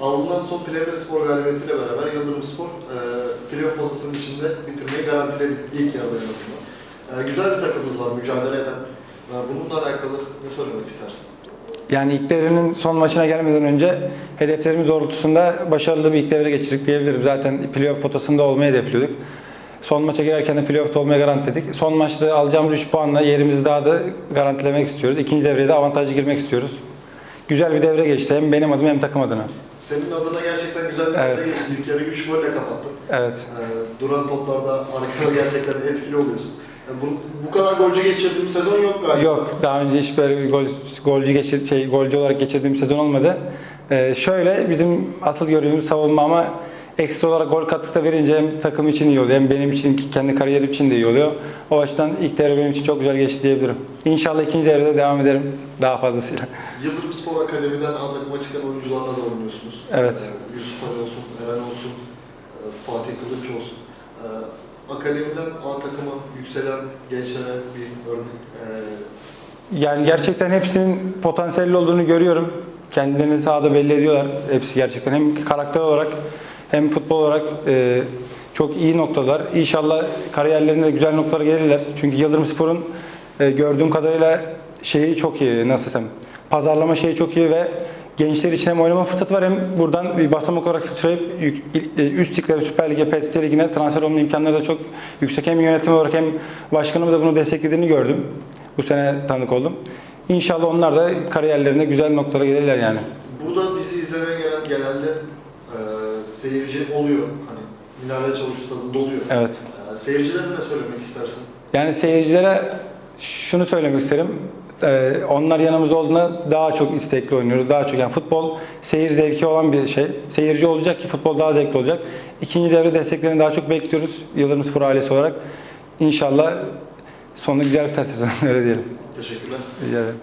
alınan son Plevne Spor galibiyetiyle beraber Yıldırım Spor e, playoff potasının içinde bitirmeyi garantiledi ilk yarıda en azından. E, güzel bir takımımız var mücadele eden. E, bununla alakalı ne söylemek istersin? Yani ilk devrenin son maçına gelmeden önce hedeflerimiz doğrultusunda başarılı bir ilk devre geçirdik diyebilirim. Zaten playoff potasında olmayı hedefliyorduk. Son maça girerken de playoff'ta olmayı garantiledik. Son maçta alacağımız 3 puanla yerimizi daha da garantilemek istiyoruz. İkinci devreye de avantajlı girmek istiyoruz. Güzel bir devre geçti hem benim adıma hem takım adına. Senin adına gerçekten güzel bir Evet. evet. geçti. İlk yarı 3 golle kapattın. Evet. E, duran toplarda arkada gerçekten etkili oluyorsun. E, bu, bu kadar golcü geçirdiğim sezon yok galiba. Yok daha önce hiç böyle bir gol, golcü geçir, şey, golcü olarak geçirdiğim sezon olmadı. Ee, şöyle bizim asıl görevimiz savunma ama ekstra olarak gol katkısı da verince hem takım için iyi oluyor hem benim için kendi kariyerim için de iyi oluyor. O açıdan ilk devre benim için çok güzel geçti diyebilirim. İnşallah ikinci devrede devam ederim daha fazlasıyla. Yıldırım Spor Akademi'den A takıma çıkan oyuncularla da oynuyorsunuz. Evet. Ee, Yusuf Ali olsun, Eren olsun, e, Fatih Kılıç olsun. Ee, Akademiden A takıma yükselen gençlere bir örnek. e, Yani gerçekten hepsinin potansiyelli olduğunu görüyorum. Kendilerini sahada belli ediyorlar. Hepsi gerçekten hem karakter olarak hem futbol olarak e, çok iyi noktalar. İnşallah kariyerlerinde güzel noktalara gelirler. Çünkü Yıldırım Spor'un e, gördüğüm kadarıyla şeyi çok iyi, nasıl desem, pazarlama şeyi çok iyi ve gençler için hem oynama fırsatı var hem buradan bir basamak olarak sıçrayıp il- üst liglere, Süper Lig'e, PTT Ligi'ne transfer olma imkanları da çok yüksek. Hem yönetim olarak hem başkanımız da bunu desteklediğini gördüm. Bu sene tanık oldum. İnşallah onlar da kariyerlerinde güzel noktalara gelirler yani. Seyirci oluyor. Hani Minare Çavuş Stadı doluyor. Evet. E, seyircilere ne söylemek istersin? Yani seyircilere şunu söylemek isterim. Ee, onlar yanımızda olduğunda daha çok istekli oynuyoruz. Daha çok yani futbol seyir zevki olan bir şey. Seyirci olacak ki futbol daha zevkli olacak. İkinci devre desteklerini daha çok bekliyoruz Yıldırım Spor ailesi olarak. İnşallah sonu güzel biter sezon öyle diyelim. Teşekkürler. Rica ederim.